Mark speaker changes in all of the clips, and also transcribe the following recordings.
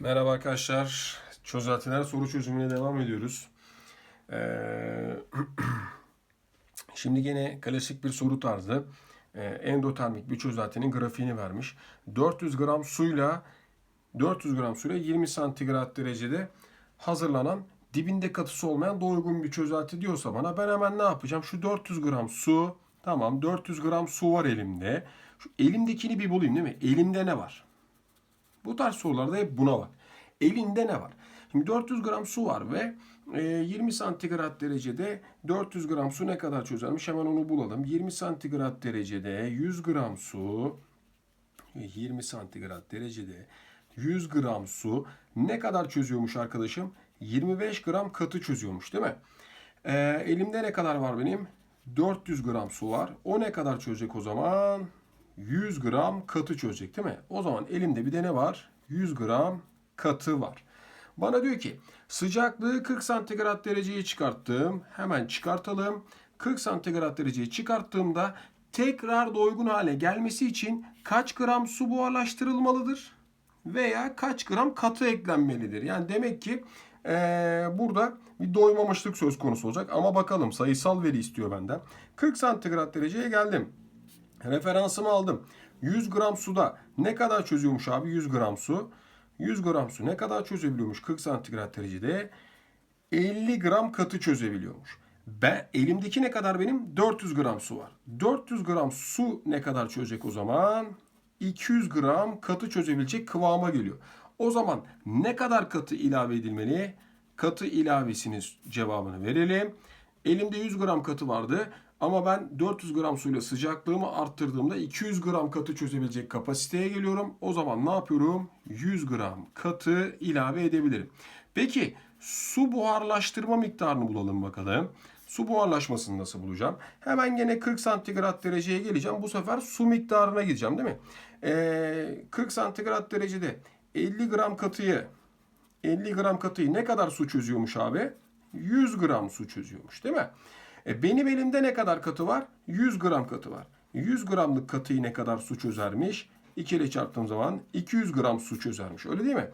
Speaker 1: Merhaba arkadaşlar. Çözeltiler soru çözümüne devam ediyoruz. Ee, şimdi gene klasik bir soru tarzı. Ee, endotermik bir çözeltinin grafiğini vermiş. 400 gram suyla 400 gram suyla 20 santigrat derecede hazırlanan dibinde katısı olmayan doygun bir çözelti diyorsa bana ben hemen ne yapacağım? Şu 400 gram su tamam 400 gram su var elimde. Şu elimdekini bir bulayım değil mi? Elimde ne var? Bu tarz sorularda hep buna bak. Elinde ne var? Şimdi 400 gram su var ve e, 20 santigrat derecede 400 gram su ne kadar çözermiş? Hemen onu bulalım. 20 santigrat derecede 100 gram su 20 santigrat derecede 100 gram su ne kadar çözüyormuş arkadaşım? 25 gram katı çözüyormuş değil mi? E, elimde ne kadar var benim? 400 gram su var. O ne kadar çözecek o zaman? 100 gram katı çözecek değil mi? O zaman elimde bir de ne var? 100 gram katı var. Bana diyor ki sıcaklığı 40 santigrat dereceye çıkarttım. Hemen çıkartalım. 40 santigrat dereceyi çıkarttığımda tekrar doygun hale gelmesi için kaç gram su buharlaştırılmalıdır? Veya kaç gram katı eklenmelidir? Yani demek ki eee, burada bir doymamışlık söz konusu olacak. Ama bakalım sayısal veri istiyor benden. 40 santigrat dereceye geldim. Referansımı aldım. 100 gram suda ne kadar çözüyormuş abi 100 gram su? 100 gram su ne kadar çözebiliyormuş 40 santigrat derecede? 50 gram katı çözebiliyormuş. Ben elimdeki ne kadar benim? 400 gram su var. 400 gram su ne kadar çözecek o zaman? 200 gram katı çözebilecek kıvama geliyor. O zaman ne kadar katı ilave edilmeli? Katı ilavesinin cevabını verelim. Elimde 100 gram katı vardı. Ama ben 400 gram suyla sıcaklığımı arttırdığımda 200 gram katı çözebilecek kapasiteye geliyorum. O zaman ne yapıyorum? 100 gram katı ilave edebilirim. Peki su buharlaştırma miktarını bulalım bakalım. Su buharlaşmasını nasıl bulacağım? Hemen gene 40 santigrat dereceye geleceğim. Bu sefer su miktarına gideceğim değil mi? Ee, 40 santigrat derecede 50 gram katıyı 50 gram katıyı ne kadar su çözüyormuş abi? 100 gram su çözüyormuş değil mi? E benim elimde ne kadar katı var? 100 gram katı var. 100 gramlık katıyı ne kadar su çözermiş? 2 ile çarptığım zaman 200 gram su çözermiş. Öyle değil mi?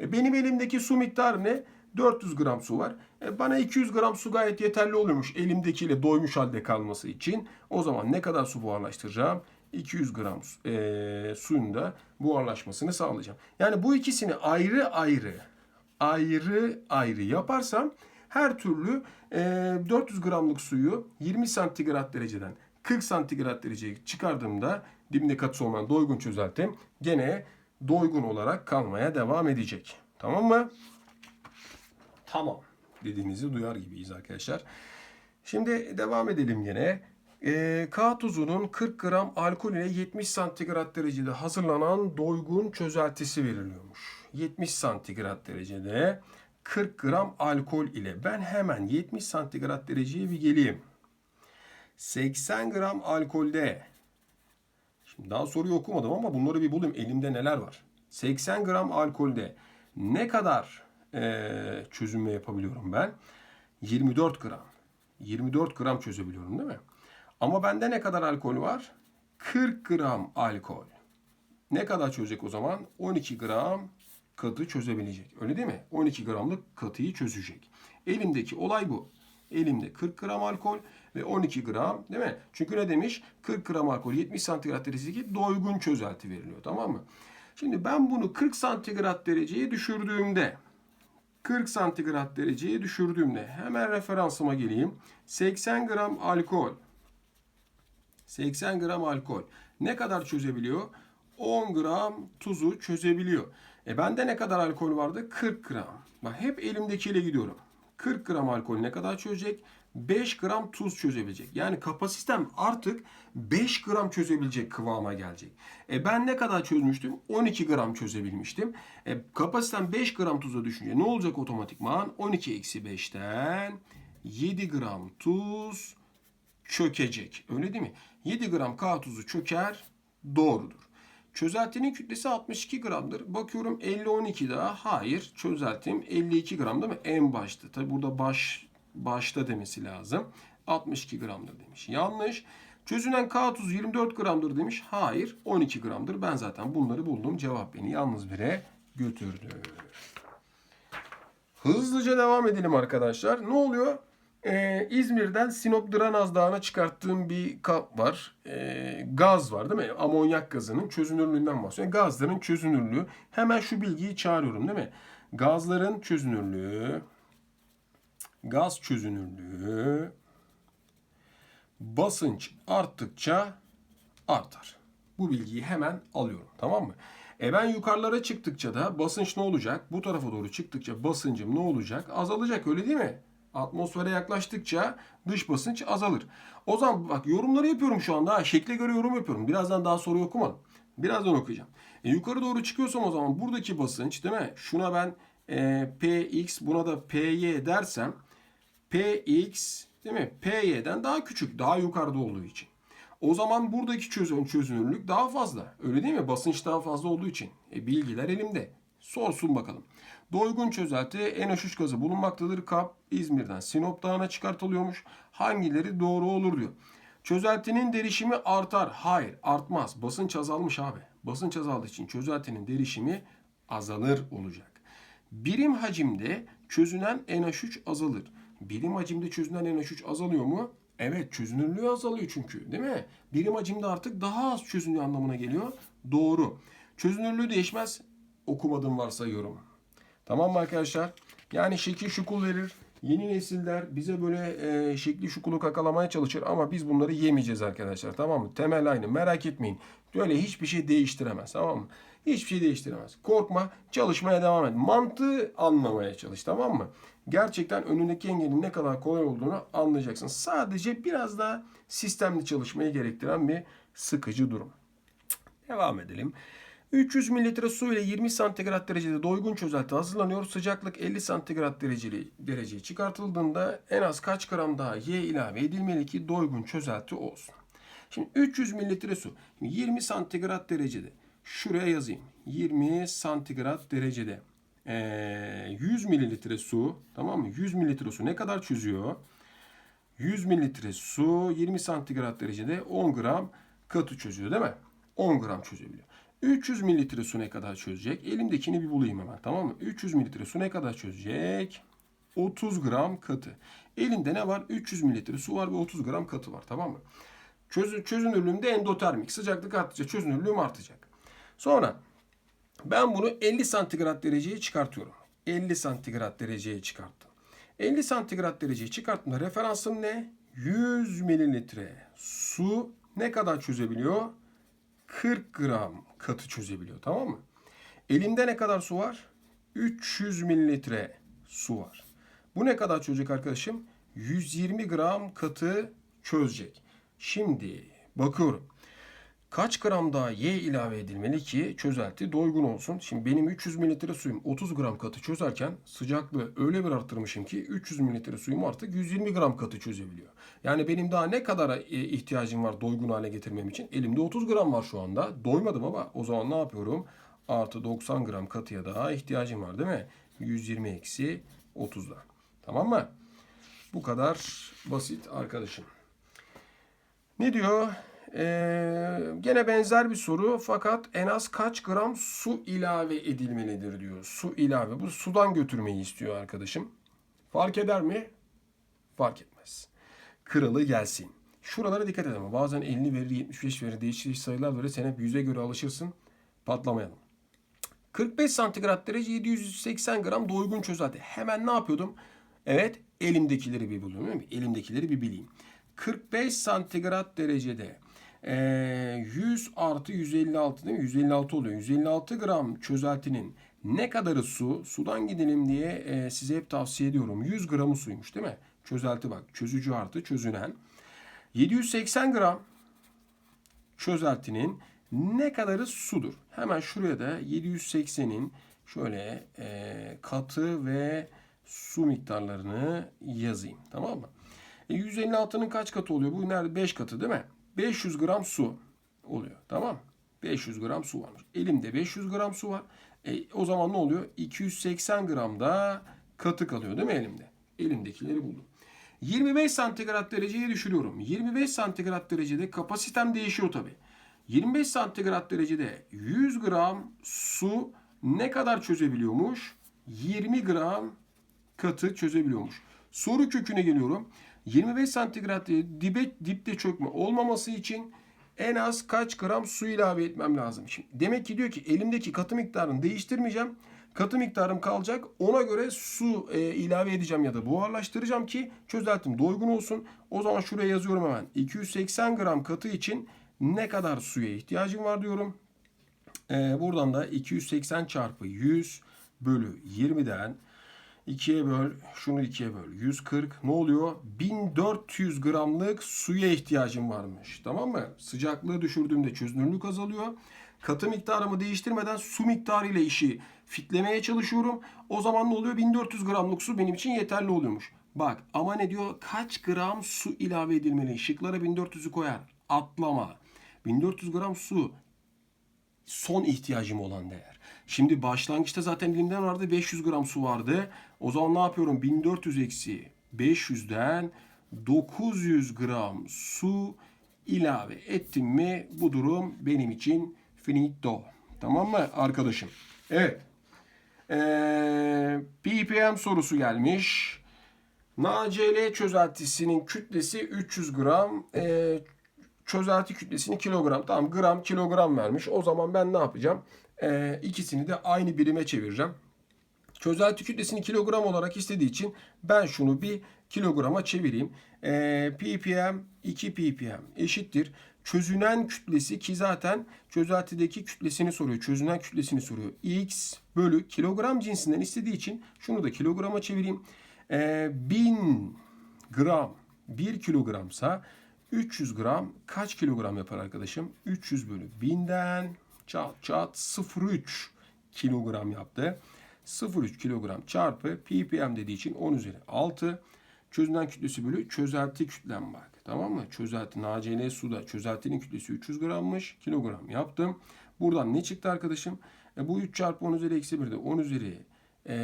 Speaker 1: E benim elimdeki su miktarı ne? 400 gram su var. E bana 200 gram su gayet yeterli oluyormuş elimdekiyle doymuş halde kalması için. O zaman ne kadar su buharlaştıracağım? 200 gram e, suyun da buharlaşmasını sağlayacağım. Yani bu ikisini ayrı ayrı ayrı ayrı yaparsam her türlü e, 400 gramlık suyu 20 santigrat dereceden 40 santigrat dereceye çıkardığımda dibinde katısı olmayan doygun çözeltim gene doygun olarak kalmaya devam edecek. Tamam mı? Tamam dediğinizi duyar gibiyiz arkadaşlar. Şimdi devam edelim yine. E, K tuzunun 40 gram alkol ile 70 santigrat derecede hazırlanan doygun çözeltisi veriliyormuş. 70 santigrat derecede 40 gram alkol ile ben hemen 70 santigrat dereceye bir geleyim. 80 gram alkolde Şimdi daha soruyu okumadım ama bunları bir bulayım. Elimde neler var? 80 gram alkolde ne kadar eee çözünme yapabiliyorum ben? 24 gram. 24 gram çözebiliyorum değil mi? Ama bende ne kadar alkol var? 40 gram alkol. Ne kadar çözecek o zaman? 12 gram katı çözebilecek. Öyle değil mi? 12 gramlık katıyı çözecek. Elimdeki olay bu. Elimde 40 gram alkol ve 12 gram değil mi? Çünkü ne demiş? 40 gram alkol 70 santigrat derecedeki doygun çözelti veriliyor. Tamam mı? Şimdi ben bunu 40 santigrat dereceye düşürdüğümde 40 santigrat dereceye düşürdüğümde hemen referansıma geleyim. 80 gram alkol 80 gram alkol ne kadar çözebiliyor? 10 gram tuzu çözebiliyor. E bende ne kadar alkol vardı? 40 gram. Bak hep elimdekiyle gidiyorum. 40 gram alkol ne kadar çözecek? 5 gram tuz çözebilecek. Yani kapasitem artık 5 gram çözebilecek kıvama gelecek. E ben ne kadar çözmüştüm? 12 gram çözebilmiştim. E kapasitem 5 gram tuza düşünce ne olacak otomatikman? 12 eksi 5'ten 7 gram tuz çökecek. Öyle değil mi? 7 gram K tuzu çöker. Doğrudur. Çözeltinin kütlesi 62 gramdır. Bakıyorum 50 12 daha. Hayır. Çözeltim 52 gram değil mi? En başta. Tabi burada baş başta demesi lazım. 62 gramdır demiş. Yanlış. Çözünen K tuzu 24 gramdır demiş. Hayır. 12 gramdır. Ben zaten bunları buldum. Cevap beni yalnız bire götürdü. Hızlıca devam edelim arkadaşlar. Ne oluyor? Ee, İzmir'den Sinop Dranaz Dağı'na çıkarttığım bir kap var. Ee, gaz var değil mi? Amonyak gazının çözünürlüğünden bahsediyor. Gazların çözünürlüğü. Hemen şu bilgiyi çağırıyorum değil mi? Gazların çözünürlüğü gaz çözünürlüğü basınç arttıkça artar. Bu bilgiyi hemen alıyorum. Tamam mı? E ben yukarılara çıktıkça da basınç ne olacak? Bu tarafa doğru çıktıkça basıncım ne olacak? Azalacak öyle değil mi? Atmosfere yaklaştıkça dış basınç azalır. O zaman bak yorumları yapıyorum şu anda. Şekle göre yorum yapıyorum. Birazdan daha soruyu okumadım. Birazdan okuyacağım. E, yukarı doğru çıkıyorsam o zaman buradaki basınç değil mi? Şuna ben e, Px buna da Py dersem Px değil mi? Py'den daha küçük, daha yukarıda olduğu için. O zaman buradaki çözüm, çözünürlük daha fazla. Öyle değil mi? Basınç daha fazla olduğu için. E, bilgiler elimde. Sorsun bakalım. Doygun çözelti NH3 gazı bulunmaktadır. Kap İzmir'den Sinop Dağı'na çıkartılıyormuş. Hangileri doğru olur diyor. Çözeltinin derişimi artar. Hayır artmaz. Basınç azalmış abi. Basınç azaldığı için çözeltinin derişimi azalır olacak. Birim hacimde çözünen NH3 azalır. Birim hacimde çözünen NH3 azalıyor mu? Evet çözünürlüğü azalıyor çünkü değil mi? Birim hacimde artık daha az çözünüyor anlamına geliyor. Doğru. Çözünürlüğü değişmez. Okumadım varsayıyorum. Tamam mı arkadaşlar? Yani şekil şukul verir. Yeni nesiller bize böyle e, şekli şukulu kakalamaya çalışır ama biz bunları yemeyeceğiz arkadaşlar. Tamam mı? Temel aynı. Merak etmeyin. Böyle hiçbir şey değiştiremez. Tamam mı? Hiçbir şey değiştiremez. Korkma. Çalışmaya devam et. Mantığı anlamaya çalış. Tamam mı? Gerçekten önündeki engelin ne kadar kolay olduğunu anlayacaksın. Sadece biraz daha sistemli çalışmayı gerektiren bir sıkıcı durum. Devam edelim. 300 mililitre su ile 20 santigrat derecede doygun çözelti hazırlanıyor. Sıcaklık 50 santigrat dereceli dereceye çıkartıldığında en az kaç gram daha Y ilave edilmeli ki doygun çözelti olsun. Şimdi 300 mililitre su 20 santigrat derecede. Şuraya yazayım. 20 santigrat derecede. Ee, 100 mililitre su tamam mı? 100 mililitre su ne kadar çözüyor? 100 mililitre su 20 santigrat derecede 10 gram katı çözüyor değil mi? 10 gram çözebiliyor. 300 mililitre su ne kadar çözecek? Elimdekini bir bulayım hemen tamam mı? 300 mililitre su ne kadar çözecek? 30 gram katı. Elinde ne var? 300 mililitre su var ve 30 gram katı var tamam mı? Çözü, çözünürlüğüm de endotermik. Sıcaklık arttıkça çözünürlüğüm artacak. Sonra ben bunu 50 santigrat dereceye çıkartıyorum. 50 santigrat dereceye çıkarttım. 50 santigrat dereceye çıkarttığımda referansım ne? 100 mililitre su ne kadar çözebiliyor? 40 gram katı çözebiliyor tamam mı? Elimde ne kadar su var? 300 mililitre su var. Bu ne kadar çözecek arkadaşım? 120 gram katı çözecek. Şimdi bakıyorum. Kaç gram daha Y ilave edilmeli ki çözelti doygun olsun? Şimdi benim 300 mililitre suyum 30 gram katı çözerken sıcaklığı öyle bir arttırmışım ki 300 mililitre suyum artık 120 gram katı çözebiliyor. Yani benim daha ne kadar e, ihtiyacım var doygun hale getirmem için? Elimde 30 gram var şu anda. Doymadım ama o zaman ne yapıyorum? Artı 90 gram katıya daha ihtiyacım var değil mi? 120 eksi 30'da. Tamam mı? Bu kadar basit arkadaşım. Ne diyor? Ee, gene benzer bir soru fakat en az kaç gram su ilave edilmelidir diyor. Su ilave. Bu sudan götürmeyi istiyor arkadaşım. Fark eder mi? Fark etmez. Kralı gelsin. Şuralara dikkat et ama bazen 50 verir, 75 verir, değişik sayılar verir. Sen hep 100'e göre alışırsın. Patlamayalım. 45 santigrat derece 780 gram doygun çözelti. Hemen ne yapıyordum? Evet elimdekileri bir mi? Elimdekileri bir bileyim. 45 santigrat derecede 100 artı 156 değil mi? 156 oluyor. 156 gram çözeltinin ne kadarı su? Sudan gidelim diye e, size hep tavsiye ediyorum. 100 gramı suymuş değil mi? Çözelti bak. Çözücü artı çözünen. 780 gram çözeltinin ne kadarı sudur? Hemen şuraya da 780'in şöyle e, katı ve su miktarlarını yazayım. Tamam mı? E, 156'nın kaç katı oluyor? Bu nerede? 5 katı değil mi? 500 gram su oluyor. Tamam 500 gram su varmış. Elimde 500 gram su var. E, o zaman ne oluyor? 280 gram da katı kalıyor değil mi elimde? Elimdekileri buldum. 25 santigrat dereceye düşürüyorum. 25 santigrat derecede kapasitem değişiyor tabi. 25 santigrat derecede 100 gram su ne kadar çözebiliyormuş? 20 gram katı çözebiliyormuş. Soru köküne geliyorum. 25 santigrat dibe, dipte çökme olmaması için en az kaç gram su ilave etmem lazım? Şimdi demek ki diyor ki elimdeki katı miktarını değiştirmeyeceğim. Katı miktarım kalacak. Ona göre su e, ilave edeceğim ya da buharlaştıracağım ki çözeltim doygun olsun. O zaman şuraya yazıyorum hemen. 280 gram katı için ne kadar suya ihtiyacım var diyorum. Ee, buradan da 280 çarpı 100 bölü 20'den 2'ye böl, şunu 2'ye böl. 140 ne oluyor? 1400 gramlık suya ihtiyacım varmış. Tamam mı? Sıcaklığı düşürdüğümde çözünürlük azalıyor. Katı miktarımı değiştirmeden su miktarı ile işi fitlemeye çalışıyorum. O zaman ne oluyor? 1400 gramlık su benim için yeterli oluyormuş. Bak ama ne diyor? Kaç gram su ilave edilmeli? Şıklara 1400'ü koyar. Atlama. 1400 gram su son ihtiyacım olan değer. Şimdi başlangıçta zaten elimden vardı 500 gram su vardı. O zaman ne yapıyorum? 1400 eksi 500'den 900 gram su ilave ettim mi bu durum benim için finito. Tamam mı arkadaşım? Evet. Ee, ppm sorusu gelmiş. NaCl çözeltisinin kütlesi 300 gram. Ee, çözelti kütlesini kilogram. Tamam gram kilogram vermiş. O zaman ben ne yapacağım? Ee, ikisini de aynı birime çevireceğim. Çözelti kütlesini kilogram olarak istediği için ben şunu bir kilograma çevireyim. Ee, ppm 2 ppm eşittir. Çözünen kütlesi ki zaten çözeltideki kütlesini soruyor. Çözünen kütlesini soruyor. x bölü kilogram cinsinden istediği için şunu da kilograma çevireyim. Ee, 1000 gram 1 kilogramsa 300 gram kaç kilogram yapar arkadaşım? 300 bölü 1000'den çat çat 0,3 kilogram yaptı. 0,3 kilogram çarpı ppm dediği için 10 üzeri 6. Çözünen kütlesi bölü çözelti kütlem bak. Tamam mı? Çözelti NaCl suda çözeltinin kütlesi 300 grammış. Kilogram yaptım. Buradan ne çıktı arkadaşım? E, bu 3 çarpı 10 üzeri eksi 1'de 10 üzeri e,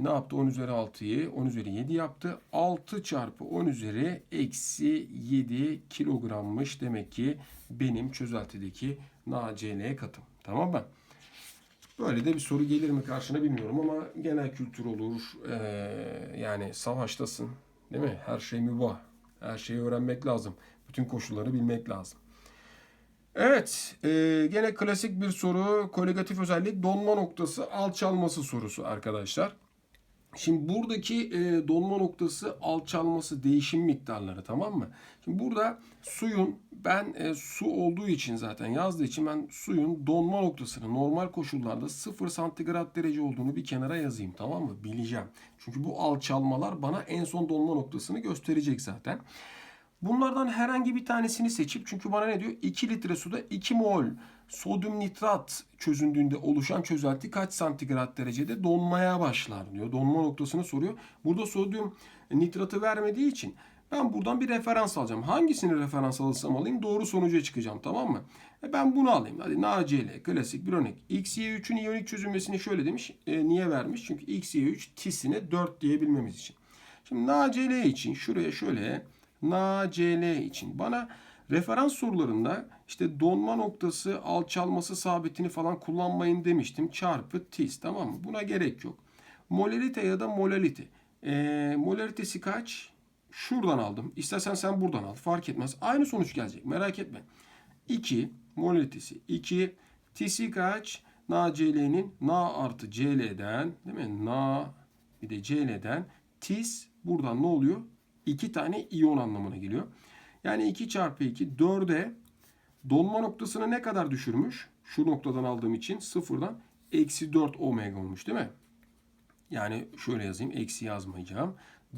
Speaker 1: ne yaptı? 10 üzeri 6'yı 10 üzeri 7 yaptı. 6 çarpı 10 üzeri eksi 7 kilogrammış. Demek ki benim çözeltideki NaCl katım. Tamam mı? Böyle de bir soru gelir mi karşına bilmiyorum ama genel kültür olur. Ee, yani savaştasın. Değil mi? Her şey mübah. Her şeyi öğrenmek lazım. Bütün koşulları bilmek lazım. Evet. E, gene klasik bir soru. Koligatif özellik donma noktası alçalması sorusu arkadaşlar. Şimdi buradaki e, donma noktası alçalması değişim miktarları tamam mı? Şimdi burada suyun ben e, su olduğu için zaten yazdığı için ben suyun donma noktasını normal koşullarda 0 santigrat derece olduğunu bir kenara yazayım tamam mı? Bileceğim. Çünkü bu alçalmalar bana en son donma noktasını gösterecek zaten. Bunlardan herhangi bir tanesini seçip çünkü bana ne diyor? 2 litre suda 2 mol sodyum nitrat çözündüğünde oluşan çözelti kaç santigrat derecede donmaya başlar diyor. Donma noktasını soruyor. Burada sodyum nitratı vermediği için ben buradan bir referans alacağım. Hangisini referans alırsam alayım doğru sonuca çıkacağım tamam mı? E ben bunu alayım. Hadi NaCl klasik bir örnek. XY3'ün iyonik çözünmesini şöyle demiş. E, niye vermiş? Çünkü XY3 tisine 4 diyebilmemiz için. Şimdi NaCl için şuraya şöyle NaCl için bana referans sorularında işte donma noktası, alçalması sabitini falan kullanmayın demiştim. Çarpı tis tamam mı? Buna gerek yok. Molalite ya da molalite. E, molaritesi kaç? Şuradan aldım. İstersen sen buradan al. Fark etmez. Aynı sonuç gelecek. Merak etme. 2 molalitesi 2. Tisi kaç? NaCl'nin Na artı Cl'den değil mi? Na bir de Cl'den tis buradan ne oluyor? 2 tane iyon anlamına geliyor. Yani 2 çarpı 2 4'e donma noktasını ne kadar düşürmüş? Şu noktadan aldığım için sıfırdan eksi 4 omega olmuş değil mi? Yani şöyle yazayım eksi yazmayacağım.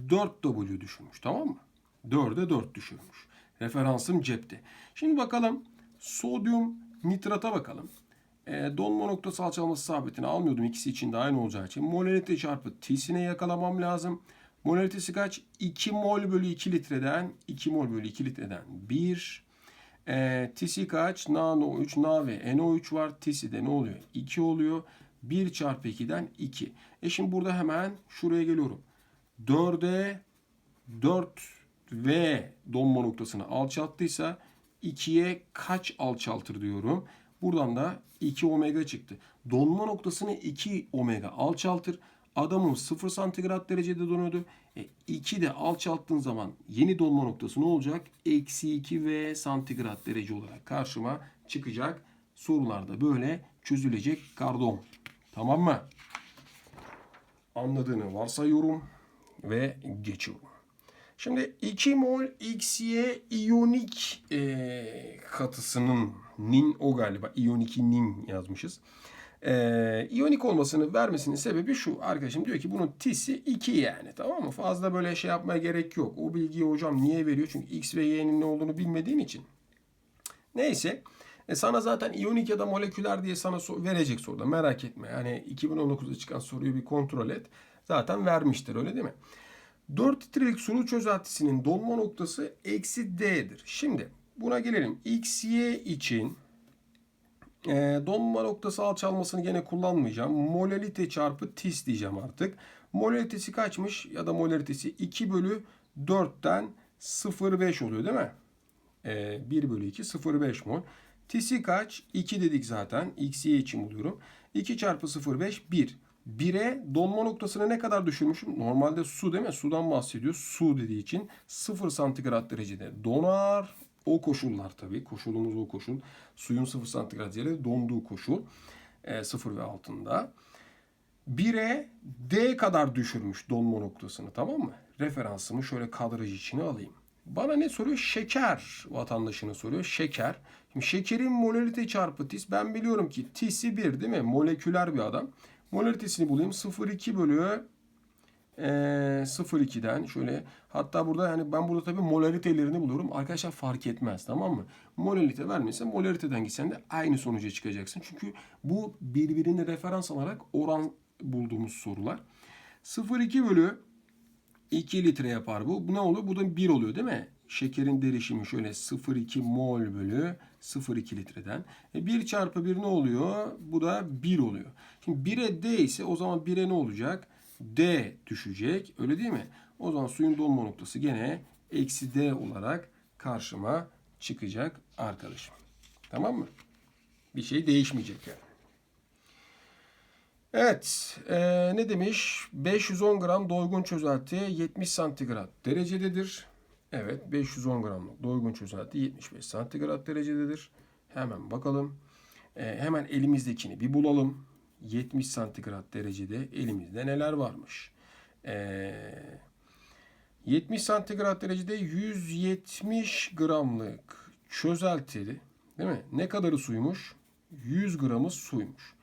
Speaker 1: 4W düşürmüş tamam mı? 4'e 4 düşürmüş. Referansım cepte. Şimdi bakalım sodyum nitrata bakalım. E, donma noktası alçalması sabitini almıyordum. İkisi için de aynı olacağı için. Molalite çarpı T'sine yakalamam lazım. Molaritesi kaç? 2 mol bölü 2 litreden 2 mol bölü 2 litreden 1. E, T'si kaç? NaNO3, Na ve NO3 var. T'si de ne oluyor? 2 oluyor. 1 çarpı 2'den 2. E şimdi burada hemen şuraya geliyorum. 4'e 4 ve donma noktasını alçalttıysa 2'ye kaç alçaltır diyorum. Buradan da 2 omega çıktı. Donma noktasını 2 omega alçaltır. Adamım 0 santigrat derecede donuyordu. E, 2 de alçalttığın zaman yeni donma noktası ne olacak? Eksi 2 ve santigrat derece olarak karşıma çıkacak. Sorularda böyle çözülecek kardon. Tamam mı? Anladığını varsayıyorum ve geçiyorum. Şimdi 2 mol XY iyonik e, katısının nin o galiba iyonik nin yazmışız. E, iyonik olmasını vermesinin sebebi şu. Arkadaşım diyor ki bunun tisi 2 yani tamam mı? Fazla böyle şey yapmaya gerek yok. O bilgiyi hocam niye veriyor? Çünkü X ve Y'nin ne olduğunu bilmediğin için. Neyse. E sana zaten iyonik ya da moleküler diye sana so- verecek soruda. Merak etme. Yani 2019'da çıkan soruyu bir kontrol et. Zaten vermiştir öyle değil mi? 4 litrelik sulu çözeltisinin donma noktası eksi D'dir. Şimdi buna gelelim. XY için e, donma noktası alçalmasını gene kullanmayacağım. Molalite çarpı tis diyeceğim artık. Molalitesi kaçmış? Ya da molaritesi 2 bölü 4'ten 0,5 oluyor değil mi? E, 1 bölü 2 0,5 mol. Tisi kaç? 2 dedik zaten. XY için buluyorum. 2 çarpı 0,5 1. 1'e donma noktasına ne kadar düşürmüşüm? Normalde su değil mi? Sudan bahsediyor. Su dediği için 0 santigrat derecede donar. O koşullar tabii. Koşulumuz o koşul. Suyun 0 santigrat derecede donduğu koşul. E, 0 ve altında. 1'e D kadar düşürmüş donma noktasını tamam mı? Referansımı şöyle kadraj içine alayım. Bana ne soruyor? Şeker vatandaşını soruyor. Şeker. Şimdi şekerin molalite çarpı tis. Ben biliyorum ki tisi 1 değil mi? Moleküler bir adam. Molaritesini bulayım. 0,2 bölü e, 0,2'den şöyle hatta burada yani ben burada tabii molaritelerini buluyorum. Arkadaşlar fark etmez tamam mı? Molalite vermese molariteden gitsen de aynı sonuca çıkacaksın. Çünkü bu birbirini referans alarak oran bulduğumuz sorular. 0,2 bölü 2 litre yapar bu. Bu ne oluyor? Bu da 1 oluyor değil mi? Şekerin derişimi şöyle 0,2 mol bölü 0,2 litreden. E 1 çarpı 1 ne oluyor? Bu da 1 oluyor. Şimdi 1'e D ise o zaman 1'e ne olacak? D düşecek. Öyle değil mi? O zaman suyun donma noktası gene eksi D olarak karşıma çıkacak arkadaşım. Tamam mı? Bir şey değişmeyecek yani. Evet, eee, ne demiş? 510 gram doygun çözelti 70 santigrat derecededir. Evet, 510 gramlık doygun çözelti 75 santigrat derecededir. Hemen bakalım. Eee, hemen elimizdekini bir bulalım. 70 santigrat derecede elimizde neler varmış? Eee 70 santigrat derecede 170 gramlık çözelti değil mi? Ne kadarı suymuş? 100 gramı suymuş.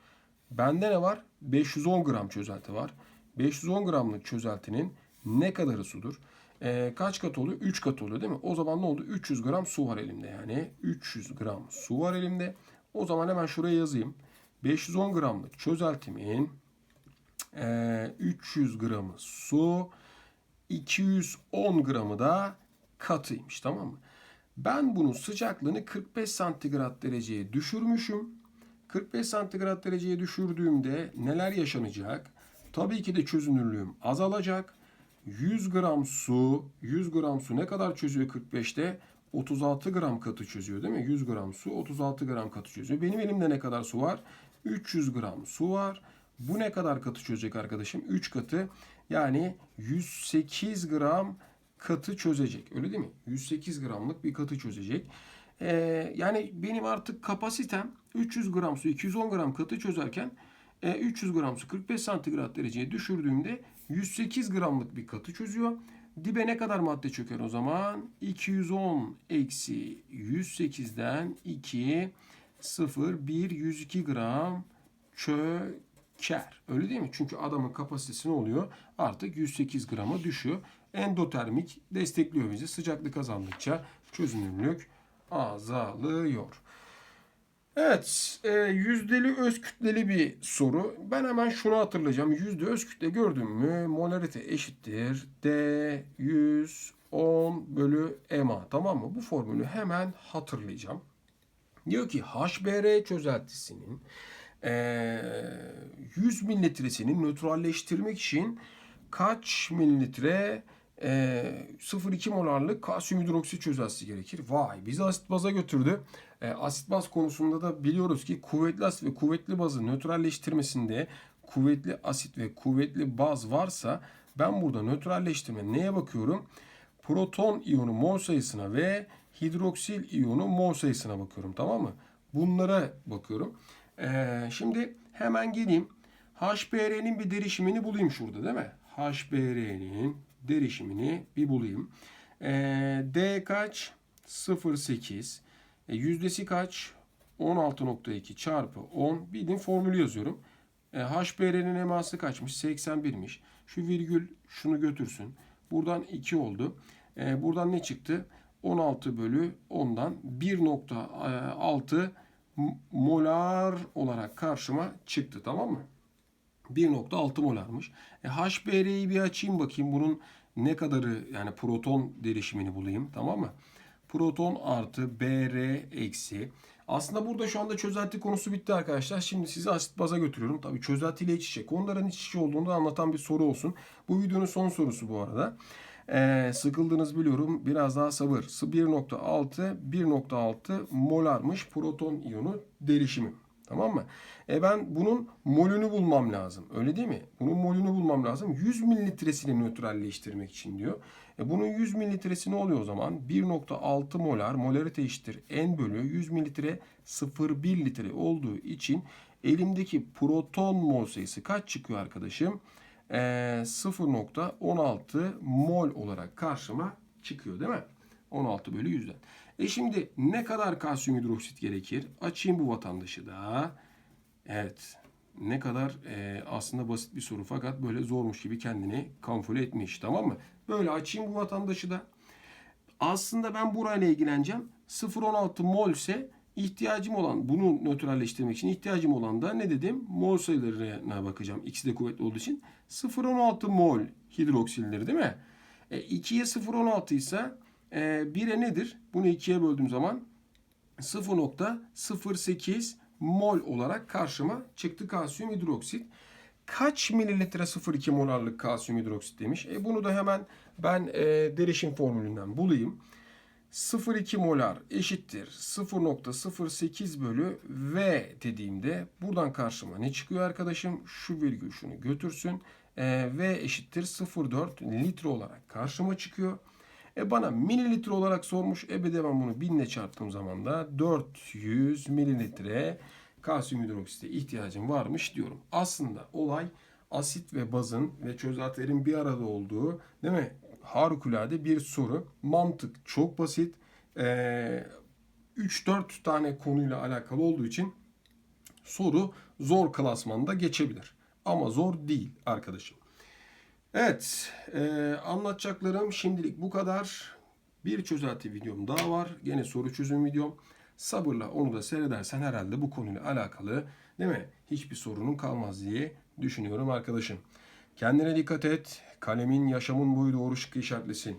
Speaker 1: Bende ne var? 510 gram çözelti var. 510 gramlık çözeltinin ne kadarı sudur? Ee, kaç kat oluyor? 3 kat oluyor değil mi? O zaman ne oldu? 300 gram su var elimde yani. 300 gram su var elimde. O zaman hemen şuraya yazayım. 510 gramlık çözeltimin ee, 300 gramı su, 210 gramı da katıymış tamam mı? Ben bunun sıcaklığını 45 santigrat dereceye düşürmüşüm. 45 santigrat dereceye düşürdüğümde neler yaşanacak? Tabii ki de çözünürlüğüm azalacak. 100 gram su, 100 gram su ne kadar çözüyor 45'te? 36 gram katı çözüyor değil mi? 100 gram su 36 gram katı çözüyor. Benim elimde ne kadar su var? 300 gram su var. Bu ne kadar katı çözecek arkadaşım? 3 katı yani 108 gram katı çözecek. Öyle değil mi? 108 gramlık bir katı çözecek. Ee, yani benim artık kapasitem 300 gram su 210 gram katı çözerken e, 300 gram su 45 santigrat dereceye düşürdüğümde 108 gramlık bir katı çözüyor. Dibe ne kadar madde çöker o zaman? 210 eksi 108'den 2 0 1 102 gram çöker. Öyle değil mi? Çünkü adamın kapasitesi ne oluyor? Artık 108 grama düşüyor. Endotermik destekliyor bizi. Sıcaklık azaldıkça çözünürlük azalıyor. Evet, e, yüzdeli öz kütleli bir soru. Ben hemen şunu hatırlayacağım. Yüzde öz kütle gördüm mü molarite eşittir D 110 bölü EMA. Tamam mı? Bu formülü hemen hatırlayacağım. Diyor ki HBr çözeltisinin e, 100 mililitresini nötralleştirmek için kaç mililitre e, 0,2 molarlık kalsiyum hidroksit çözeltisi gerekir. Vay bizi asit baza götürdü. Asit baz konusunda da biliyoruz ki kuvvetli asit ve kuvvetli bazı nötralleştirmesinde kuvvetli asit ve kuvvetli baz varsa ben burada nötralleştirme neye bakıyorum? Proton iyonu mol sayısına ve hidroksil iyonu mol sayısına bakıyorum tamam mı? Bunlara bakıyorum. Ee, şimdi hemen geleyim. HBr'nin bir derişimini bulayım şurada değil mi? HBr'nin derişimini bir bulayım. Ee, D kaç? 0.8. E, yüzdesi kaç? 16.2 çarpı 10. Bildiğin formülü yazıyorum. E, HBr'nin eması kaçmış? 81'miş. Şu virgül şunu götürsün. Buradan 2 oldu. E, buradan ne çıktı? 16 bölü 10'dan 1.6 molar olarak karşıma çıktı. Tamam mı? 1.6 molarmış. E, HBr'yi bir açayım bakayım. Bunun ne kadarı yani proton derişimini bulayım. Tamam mı? Proton artı Br eksi. Aslında burada şu anda çözelti konusu bitti arkadaşlar. Şimdi sizi asit baza götürüyorum. Tabii çözelti ile iç içe. Konuların iç içe olduğunu anlatan bir soru olsun. Bu videonun son sorusu bu arada. Ee, sıkıldınız biliyorum. Biraz daha sabır. 1.6 1.6 molarmış proton iyonu derişimi. Tamam mı? E ben bunun molünü bulmam lazım. Öyle değil mi? Bunun molünü bulmam lazım. 100 mililitresini nötralleştirmek için diyor. E bunun 100 mililitresi ne oluyor o zaman? 1.6 molar molarite eşittir n bölü 100 mililitre 0,1 litre olduğu için elimdeki proton mol sayısı kaç çıkıyor arkadaşım? E, 0.16 mol olarak karşıma çıkıyor değil mi? 16 bölü 100'den. E şimdi ne kadar kalsiyum hidroksit gerekir? Açayım bu vatandaşı da. Evet. Ne kadar e, aslında basit bir soru fakat böyle zormuş gibi kendini kamufle etmiş tamam mı? Böyle açayım bu vatandaşı da. Aslında ben burayla ilgileneceğim. 0.16 mol ise ihtiyacım olan bunu nötralleştirmek için ihtiyacım olan da ne dedim? Mol sayılarına bakacağım. İkisi de kuvvetli olduğu için. 0.16 mol hidroksilleri değil mi? E, 2'ye 0.16 ise e, 1'e nedir? Bunu 2'ye böldüğüm zaman 0.08 mol olarak karşıma çıktı kalsiyum hidroksit. Kaç mililitre 0,2 molarlık kalsiyum hidroksit demiş. E bunu da hemen ben e, derişim formülünden bulayım. 0,2 molar eşittir 0.08 bölü V dediğimde buradan karşıma ne çıkıyor arkadaşım? Şu virgül şunu götürsün. E, v eşittir 0,4 litre olarak karşıma çıkıyor. E bana mililitre olarak sormuş. E bir bunu binle çarptığım zaman da 400 mililitre kalsiyum hidroksite ihtiyacım varmış diyorum. Aslında olay asit ve bazın ve çözeltilerin bir arada olduğu değil mi? Harikulade bir soru. Mantık çok basit. Ee, 3-4 tane konuyla alakalı olduğu için soru zor klasmanda geçebilir. Ama zor değil arkadaşım. Evet, e, anlatacaklarım şimdilik bu kadar. Bir çözelti videom daha var. Gene soru çözüm videom. Sabırla onu da seyredersen herhalde bu konuyla alakalı değil mi? Hiçbir sorunun kalmaz diye düşünüyorum arkadaşım. Kendine dikkat et. Kalemin yaşamın boyu doğru şıkkı işaretlesin.